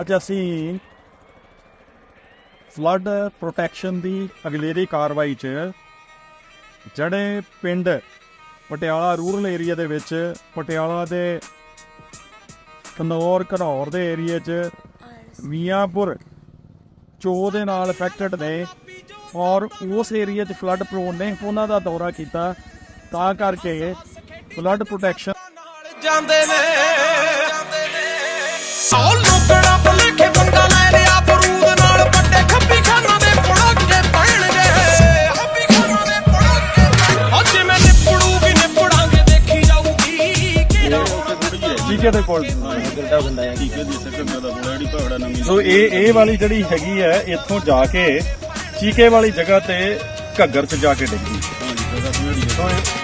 ਅੱਜ ਅਸੀਂ flood protection ਦੀ ਅਗਲੇਰੀ ਕਾਰਵਾਈ 'ਚ ਜਿਹੜੇ ਪਿੰਡ ਪਟਿਆਲਾ ਰੂਰਲ ਏਰੀਆ ਦੇ ਵਿੱਚ ਪਟਿਆਲਾ ਦੇ ਕਨੌਰ ਘਨੌਰ ਦੇ ਏਰੀਆ 'ਚ ਮੀਆਂਪੁਰ ਚੋ ਦੇ ਨਾਲ ਅਫੈਕਟਡ ਨੇ ਔਰ ਉਸ ਏਰੀਆ 'ਚ ਫਲੱਡ ਪ੍ਰੋਨ ਨੇ ਉਹਨਾਂ ਦਾ ਦੌਰਾ ਕੀਤਾ। ਤਾਂ ਕਰਕੇ ਫਲੱਡ ਪ੍ਰੋਟੈਕਸ਼ਨ ਨਾਲ ਜਾਂਦੇ ਨੇ। ਲੋਕੜਾ ਚੀਕੇ ਦੇ ਕੋਲ ਟੀਕੇ ਦੀ ਸਕਰ ਦਾ ਬੋੜਾ ਜਿਹੜੀ ਭਗੜਾ ਨਵੀਂ ਸੋ ਇਹ ਇਹ ਵਾਲੀ ਜਿਹੜੀ ਹੈਗੀ ਹੈ ਇੱਥੋਂ ਜਾ ਕੇ ਚੀਕੇ ਵਾਲੀ ਜਗ੍ਹਾ ਤੇ ਘੱਗਰ 'ਚ ਜਾ ਕੇ ਡਿੱਗੀ। ਹਾਂਜੀ ਜਗ੍ਹਾ ਸਮੇੜੀ ਸੋ ਇਹ-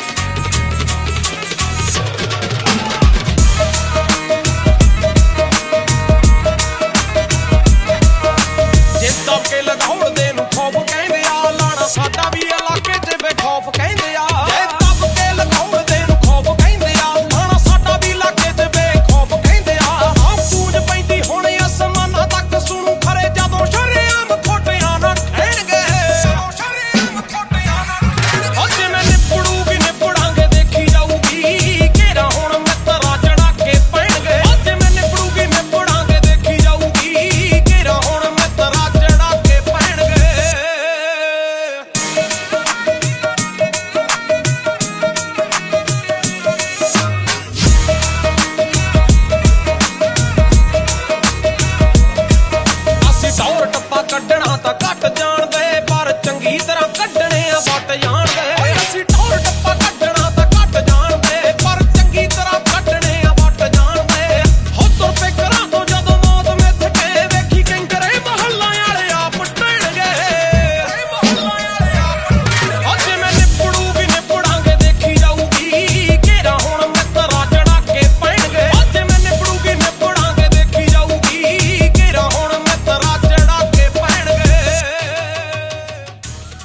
ਜੇ ਦਬਕੇ ਲਗਾਉਣ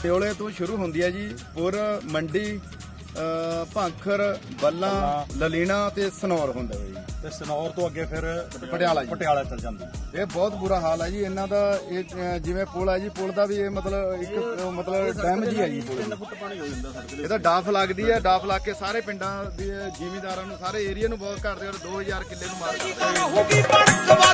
ਪਿਓਲੇ ਤੋਂ ਸ਼ੁਰੂ ਹੁੰਦੀ ਹੈ ਜੀ। ਪੁਰ ਮੰਡੀ ਭਾਂਖਰ ਬੱਲਾ ਲਲੀਣਾ ਤੇ ਸਨੌਰ ਹੁੰਦਾ ਹੈ ਜੀ। ਤੇ ਸਨੌਰ ਤੋਂ ਅੱਗੇ ਫਿਰ ਪਟਿਆਲਾ ਜੀ। ਪਟਿਆਲਾ ਚਲ ਜਾਂਦੀ। ਇਹ ਬਹੁਤ ਬੁਰਾ ਹਾਲ ਹੈ ਜੀ। ਇਹਨਾਂ ਦਾ ਇਹ ਜਿਵੇਂ ਪੁਲ ਹੈ ਜੀ ਪੁਲ ਦਾ ਵੀ ਇਹ ਮਤਲਬ ਇੱਕ ਮਤਲਬ ਡੈਮੇਜ ਹੀ ਹੈ ਜੀ ਪੁਲ ਇਹ ਤਾਂ ਡਾਫ ਲੱਗਦੀ ਹੈ। ਡਾਫ ਲੱਗ ਕੇ ਸਾਰੇ ਪਿੰਡਾਂ ਦੇ ਜ਼ਿਮੀਂਦਾਰਾਂ ਨੂੰ ਸਾਰੇ ਏਰੀਆ ਨੂੰ ਬਹੁਤ ਘੱਟ ਦੇ 2000 ਕਿੱਲੇ ਨੂੰ ਮਾਰ ਦਿੰਦਾ